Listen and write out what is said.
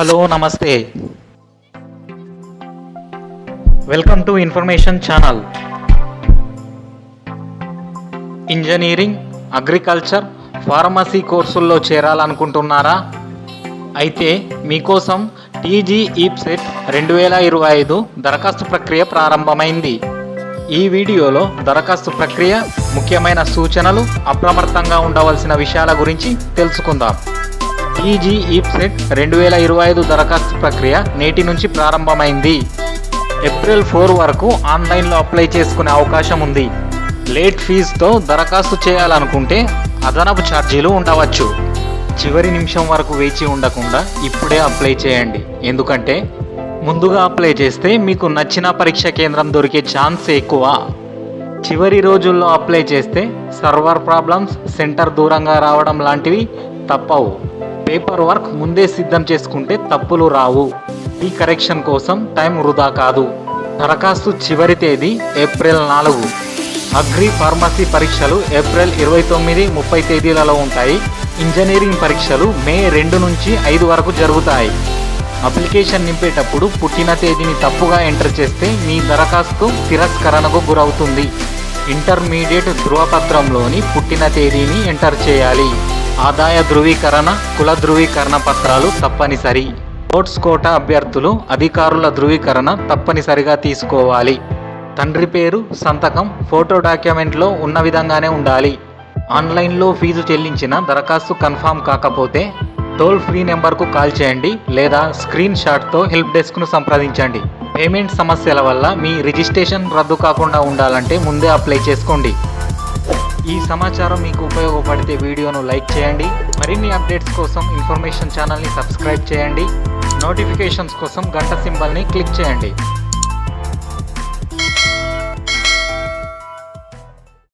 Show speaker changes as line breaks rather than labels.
Hello నమస్తే. Welcome to information channel engineering agriculture pharmacy కోర్సుల్లో చేరాలనుకుంటున్నారా? అయితే మీకోసం టీజీ ఈప్సెట్ రెండు వేల ఇరవై ఐదు దరఖాస్తు ప్రక్రియ ప్రారంభమైంది. ఈ వీడియోలో దరఖాస్తు ప్రక్రియ ముఖ్యమైన సూచనలు అప్రమత్తంగా ఉండవలసిన విషయాల గురించి తెలుసుకుందాం. ఈజీ ఈప్సెట్ రెండు వేల ఇరవై ఐదు దరఖాస్తు ప్రక్రియ నేటి నుంచి ప్రారంభమైంది. ఏప్రిల్ ఫోర్ వరకు ఆన్లైన్లో అప్లై చేసుకునే అవకాశం ఉంది. లేట్ ఫీజుతో దరఖాస్తు చేయాలనుకుంటే అదనపు ఛార్జీలు ఉండవచ్చు. చివరి నిమిషం వరకు వేచి ఉండకుండా ఇప్పుడే అప్లై చేయండి. ఎందుకంటే ముందుగా అప్లై చేస్తే మీకు నచ్చిన పరీక్ష కేంద్రం దొరికే ఛాన్స్ ఎక్కువ. చివరి రోజుల్లో అప్లై చేస్తే సర్వర్ ప్రాబ్లమ్స్ సెంటర్ దూరంగా రావడం లాంటివి తప్పవు. పేపర్ వర్క్ ముందే సిద్ధం చేసుకుంటే తప్పులు రావు. ఈ కరెక్షన్ కోసం టైం వృధా కాదు. దరఖాస్తు చివరి తేదీ ఏప్రిల్ నాలుగు. అగ్రి ఫార్మసీ పరీక్షలు ఏప్రిల్ ఇరవై తొమ్మిది ముప్పై తేదీలలో ఉంటాయి. ఇంజనీరింగ్ పరీక్షలు మే రెండు నుంచి ఐదు వరకు జరుగుతాయి. అప్లికేషన్ నింపేటప్పుడు పుట్టిన తేదీని తప్పుగా ఎంటర్ చేస్తే మీ దరఖాస్తు తిరస్కరణకు గురవుతుంది. ఇంటర్మీడియట్ ధృవపత్రంలోని పుట్టిన తేదీని ఎంటర్ చేయాలి. ఆదాయ ధృవీకరణ కుల ధృవీకరణ పత్రాలు తప్పనిసరి. ఓట్స్ కోటా అభ్యర్థులు అధికారుల ధృవీకరణ తప్పనిసరిగా తీసుకోవాలి. తండ్రి పేరు సంతకం ఫోటో డాక్యుమెంట్లో ఉన్న విధంగానే ఉండాలి. ఆన్లైన్లో ఫీజు చెల్లించిన దరఖాస్తు కన్ఫామ్ కాకపోతే టోల్ ఫ్రీ నెంబర్కు కాల్ చేయండి లేదా స్క్రీన్ షాట్తో హెల్ప్ డెస్క్ను సంప్రదించండి. పేమెంట్ సమస్యల వల్ల మీ రిజిస్ట్రేషన్ రద్దు కాకుండా ఉండాలంటే ముందే అప్లై చేసుకోండి. ఈ సమాచారం మీకు ఉపయోగపడితే వీడియోను లైక్ చేయండి. మరిన్ని అప్డేట్స్ కోసం ఇన్ఫర్మేషన్ ఛానల్ని సబ్స్క్రైబ్ చేయండి. నోటిఫికేషన్స్ కోసం గంట సింబల్ని క్లిక్ చేయండి.